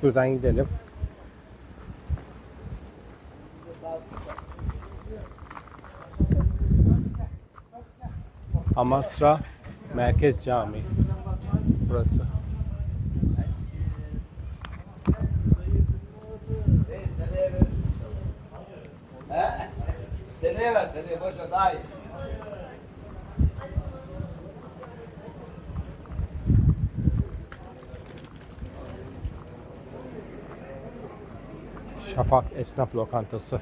Şuradan gidelim. Amasra Merkez Camii. Burası. Seneye ver seneye boş ver daha iyi. Şafak Esnaf Lokantası.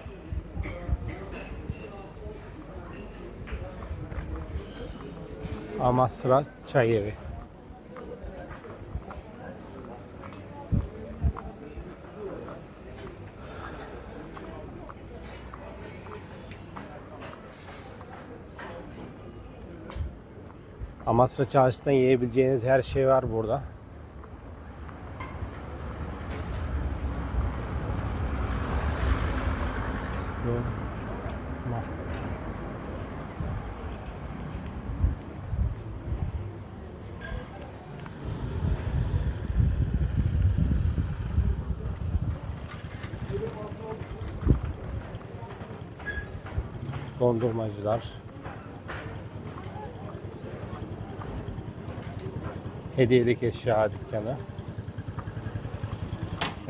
Amasra Çay Evi. Amasra Çarşısı'ndan yiyebileceğiniz her şey var burada. Dondurmacılar. Hediyelik eşya dükkanı.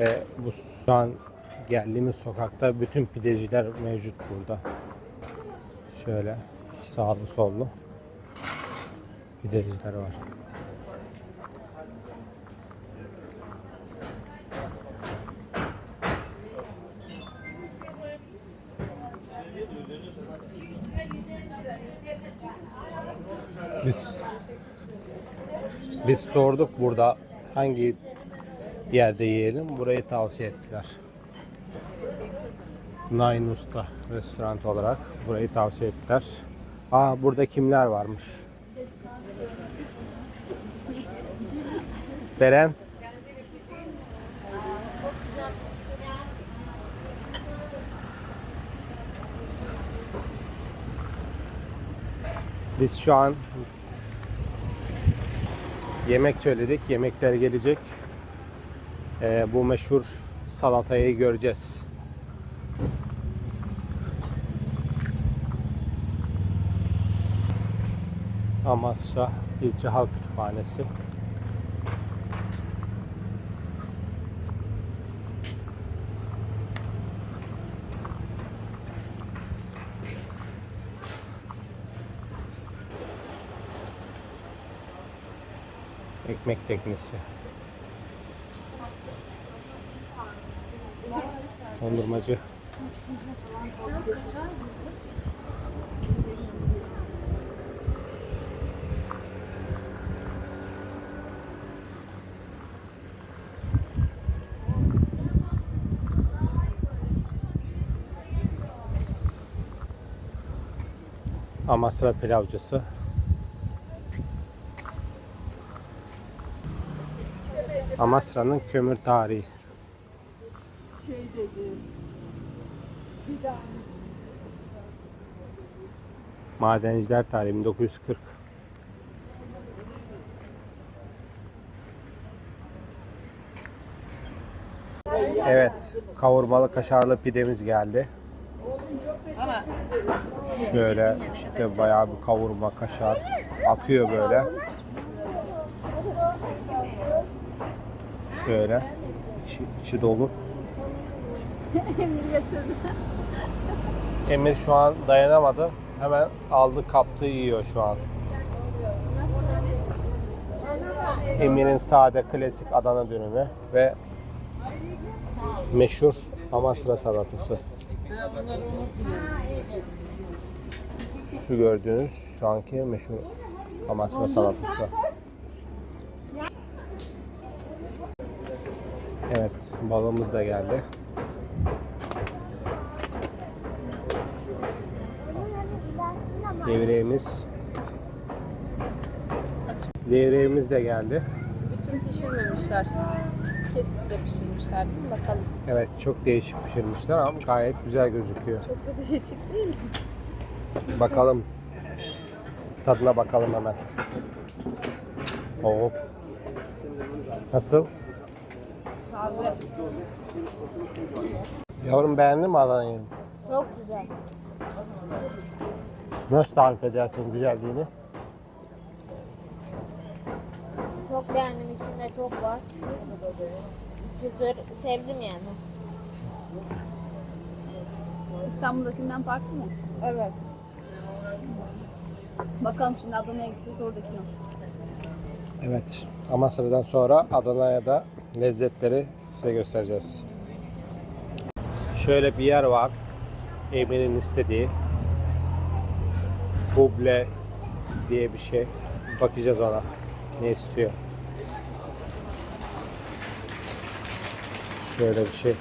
Ve bu şu an geldiğimiz sokakta bütün pideciler mevcut burada. Şöyle sağlı sollu pideciler var. Sorduk burada hangi yerde yiyelim. Burayı tavsiye ettiler. Nine Usta restoran olarak burayı tavsiye ettiler. Aa burada kimler varmış? Beren. Biz şu an yemek söyledik. Yemekler gelecek. Ee, bu meşhur salatayı göreceğiz. Amasya İlçe Halk Kütüphanesi. Ekmek teknesi. Dondurmacı. Amasra pilavcısı. Amasra'nın kömür tarihi. şey dedi. Bir daha Madenciler tarihi 1940. Evet, kavurmalı kaşarlı pidemiz geldi. Böyle işte bayağı bir kavurma kaşar akıyor böyle. Şöyle içi, içi dolu. Emir şu an dayanamadı. Hemen aldı kaptı yiyor şu an. Emir'in sade klasik Adana dönümü ve meşhur Amasra salatası. Şu gördüğünüz şu anki meşhur Amasra salatası. Evet, balığımız da geldi. Levreğimiz. Levreğimiz de geldi. Bütün pişirmemişler. Kesip de pişirmişler değil mi? Bakalım. Evet, çok değişik pişirmişler ama gayet güzel gözüküyor. Çok da değişik değil mi? Bakalım. Tadına bakalım hemen. Oo. Nasıl? Yavrum beğendin mi Adana'yı? Çok güzel. Nasıl tarif edersin güzelliğini? Çok beğendim. İçinde çok var. Çıtır sevdim yani. İstanbul'dakinden farklı mı? Evet. Bakalım şimdi Adana'ya gideceğiz oradaki nasıl? Evet. Amasra'dan sonra Adana'ya da lezzetleri size göstereceğiz. Şöyle bir yer var. Emin'in istediği. Buble diye bir şey. Bakacağız ona. Ne istiyor. Şöyle bir şey.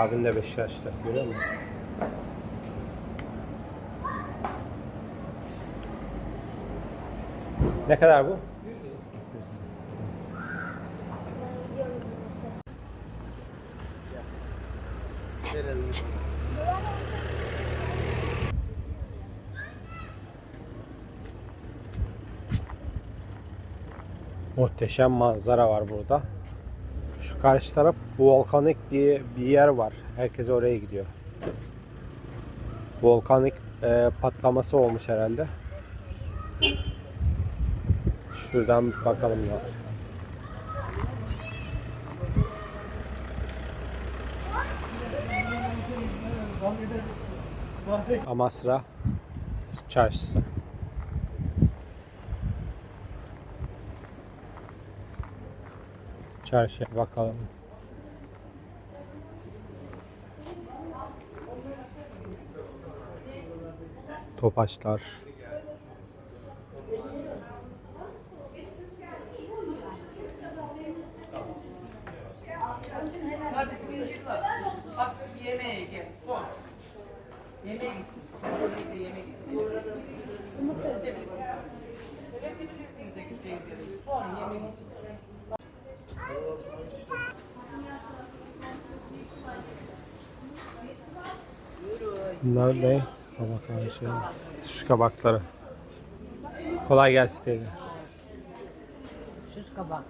Abin de 5 yaşta. Görüyor musun? Ne kadar bu? Muhteşem manzara var burada. Karşı taraf volkanik diye bir yer var. Herkes oraya gidiyor. Volkanik e, patlaması olmuş herhalde. Şuradan bakalım ya. Amasra Çarşısı. Çarşıya bakalım. Topaçlar. Bak yemeğe gel. Son. Yemeğe git. Neyse yemeğe git. Evet bilirsiniz de gideceğiz. Son yemeğe git. Bunlar ne? Kabak şey. Süs kabakları. Kolay gelsin teyze. Şiş kabak.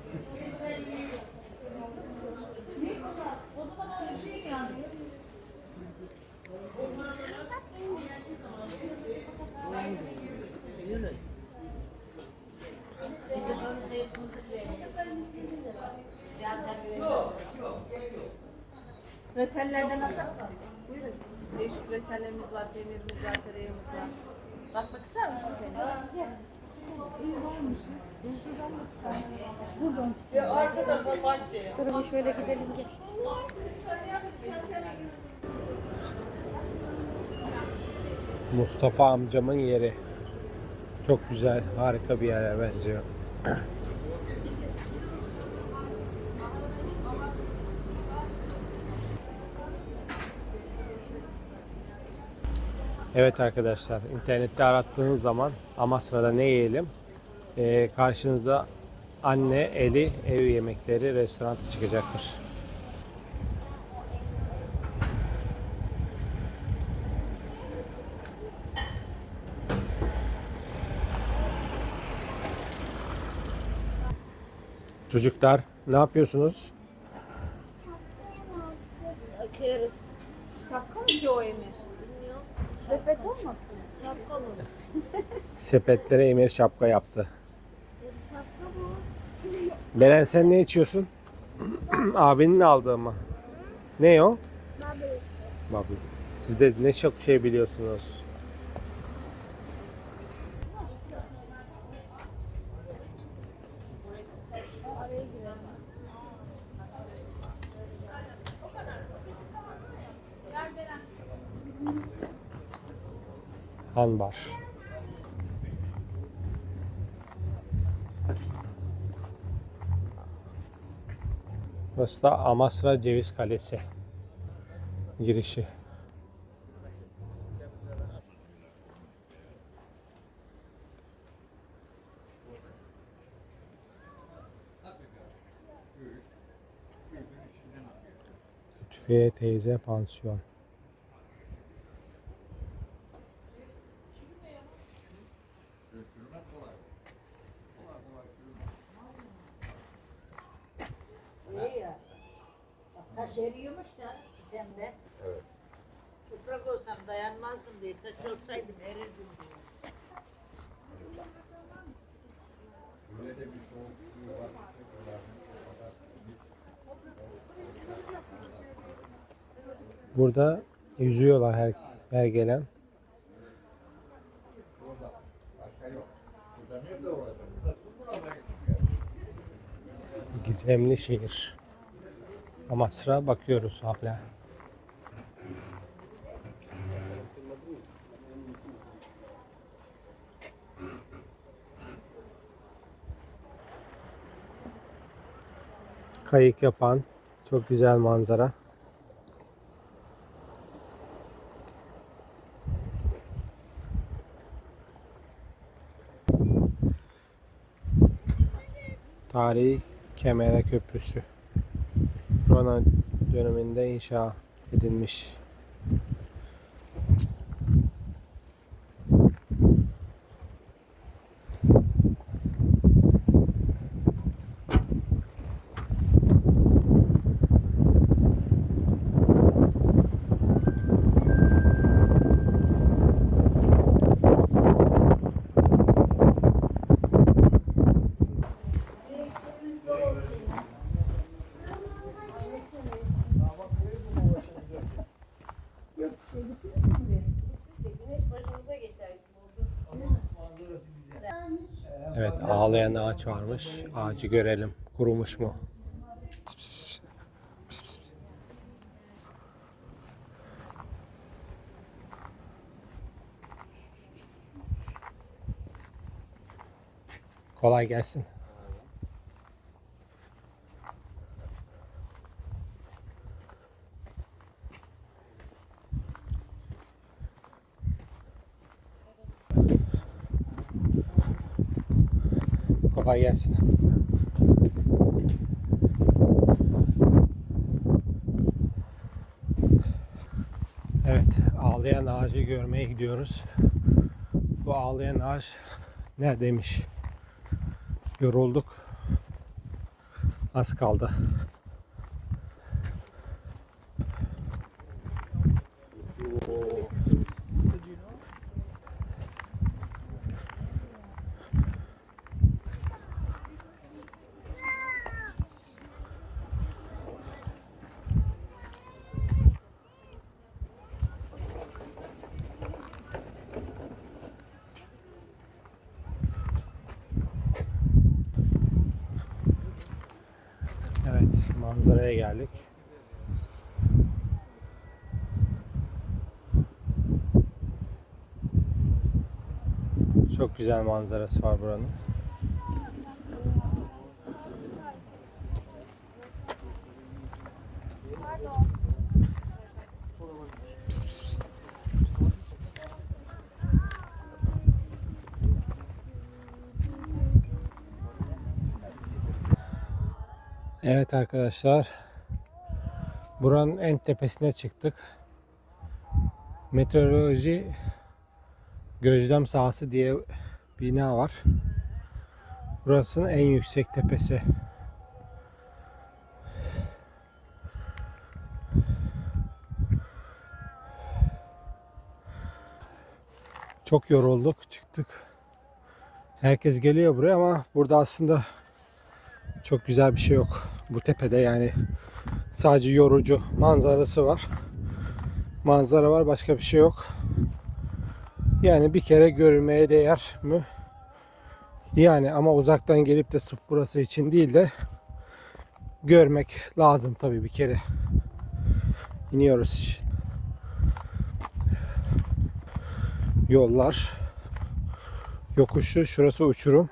Reçellerden atar mısınız? Buyurun. Değişik reçellerimiz var, peynirimiz var, tereyağımız var. Bakmak ister misiniz peynir? Durun şöyle gidelim gel. Mustafa amcamın yeri. Çok güzel, harika bir yere benziyor. Evet arkadaşlar, internette arattığınız zaman Amasra'da ne yiyelim? Ee, karşınızda anne eli ev yemekleri restoranı çıkacaktır. Çocuklar ne yapıyorsunuz? Bakıyoruz. Şapka mı ki o Emir? Sepet olmasın? Şapka mı? Sepetlere Emir şapka yaptı. Şapka bu. Beren sen ne içiyorsun? Abinin aldığı mı? Ne o? Bubble. Bubble. Siz de ne çok şey biliyorsunuz. Hanbar. Burası da Amasra Ceviz Kalesi. Girişi. Lütfiye teyze pansiyon. İyi ya. Bak taş eriyormuş da sistemde. Evet. Toprak olsam dayanmazdım diye taş olsaydım erirdim diye. Burada yüzüyorlar her, her gelen. Gizemli şehir. Amasra bakıyoruz hala. Kayık yapan çok güzel manzara. Tarihi Kemere Köprüsü. Rona döneminde inşa edilmiş. Evet ağlayan ağaç varmış. Ağacı görelim. Kurumuş mu? Kolay gelsin. Gelsin. Evet, ağlayan ağacı görmeye gidiyoruz. Bu ağlayan ağaç neredeymiş? Yorulduk. Az kaldı. Evet, manzaraya geldik. Çok güzel manzarası var buranın. Evet arkadaşlar. Buranın en tepesine çıktık. Meteoroloji gözlem sahası diye bina var. Burasının en yüksek tepesi. Çok yorulduk, çıktık. Herkes geliyor buraya ama burada aslında çok güzel bir şey yok. Bu tepede yani sadece yorucu manzarası var. Manzara var başka bir şey yok. Yani bir kere görülmeye değer mi? Yani ama uzaktan gelip de sırf burası için değil de görmek lazım tabii bir kere. İniyoruz. Yollar yokuşu şurası uçurum.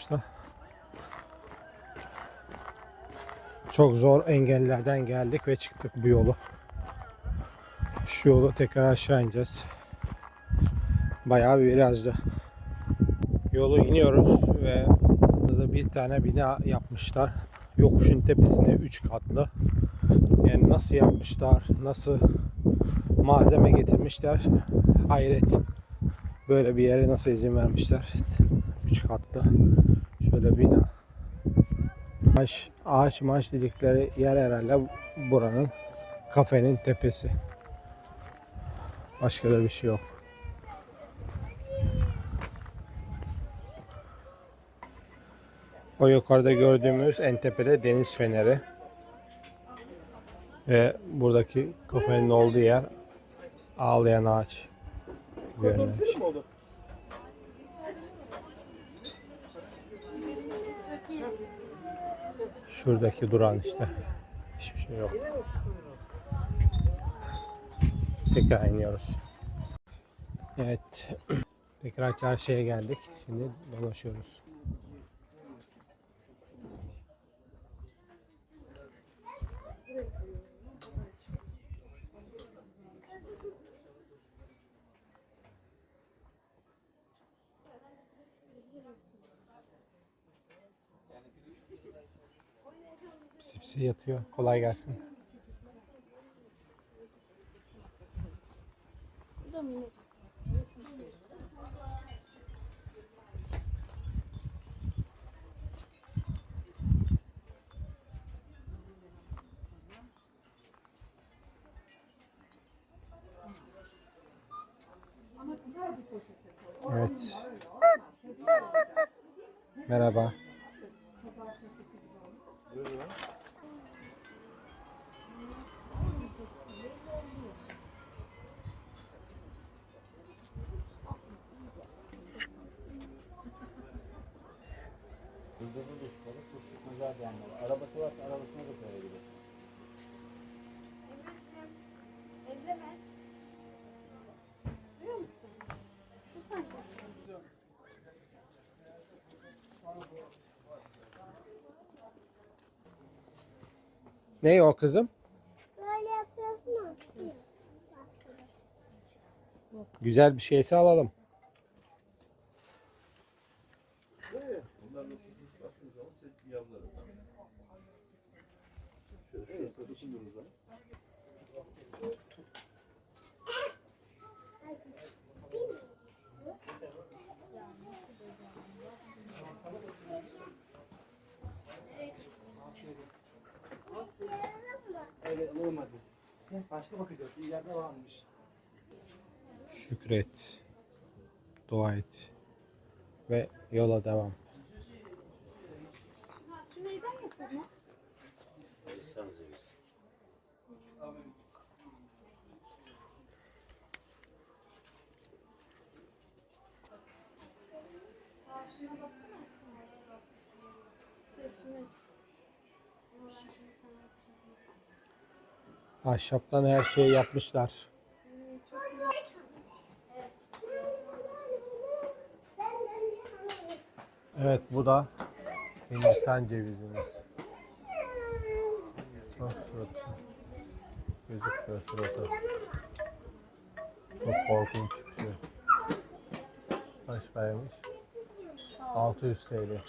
Yokuşta. Çok zor engellerden geldik ve çıktık bu yolu. Şu yolu tekrar aşağı ineceğiz. Bayağı bir virajlı. Yolu iniyoruz ve bir tane bina yapmışlar. Yokuşun tepesine 3 katlı. Yani nasıl yapmışlar, nasıl malzeme getirmişler hayret. Böyle bir yere nasıl izin vermişler? 3 katlı. Şöyle bina. Ağaç, ağaç maç dedikleri yer herhalde buranın kafenin tepesi. Başka da bir şey yok. O yukarıda gördüğümüz en tepede deniz feneri. Ve buradaki kafenin olduğu yer ağlayan ağaç. Görünen Şuradaki duran işte. Hiçbir şey yok. Tekrar iniyoruz. Evet. Tekrar çarşıya geldik. Şimdi dolaşıyoruz. Pisi yatıyor. Kolay gelsin. Evet. Merhaba. Ne o kızım? Böyle yapıyorsun mu? Güzel bir şeyse alalım. Evet olmadı. Başka bakacağız. Bir yerde varmış. Şükret. Dua et. Ve yola devam. Şu neyden yapıyorsun? Ahşaptan her şeyi yapmışlar. Evet bu da Hindistan cevizimiz. Bak suratı. Gözüküyor suratı. Çok korkunç bir şey. Kaç paraymış? 600 TL.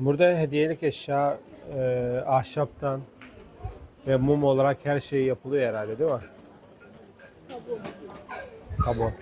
Burada hediyelik eşya e, ahşaptan ve mum olarak her şey yapılıyor herhalde değil mi? Sabun. Sabun.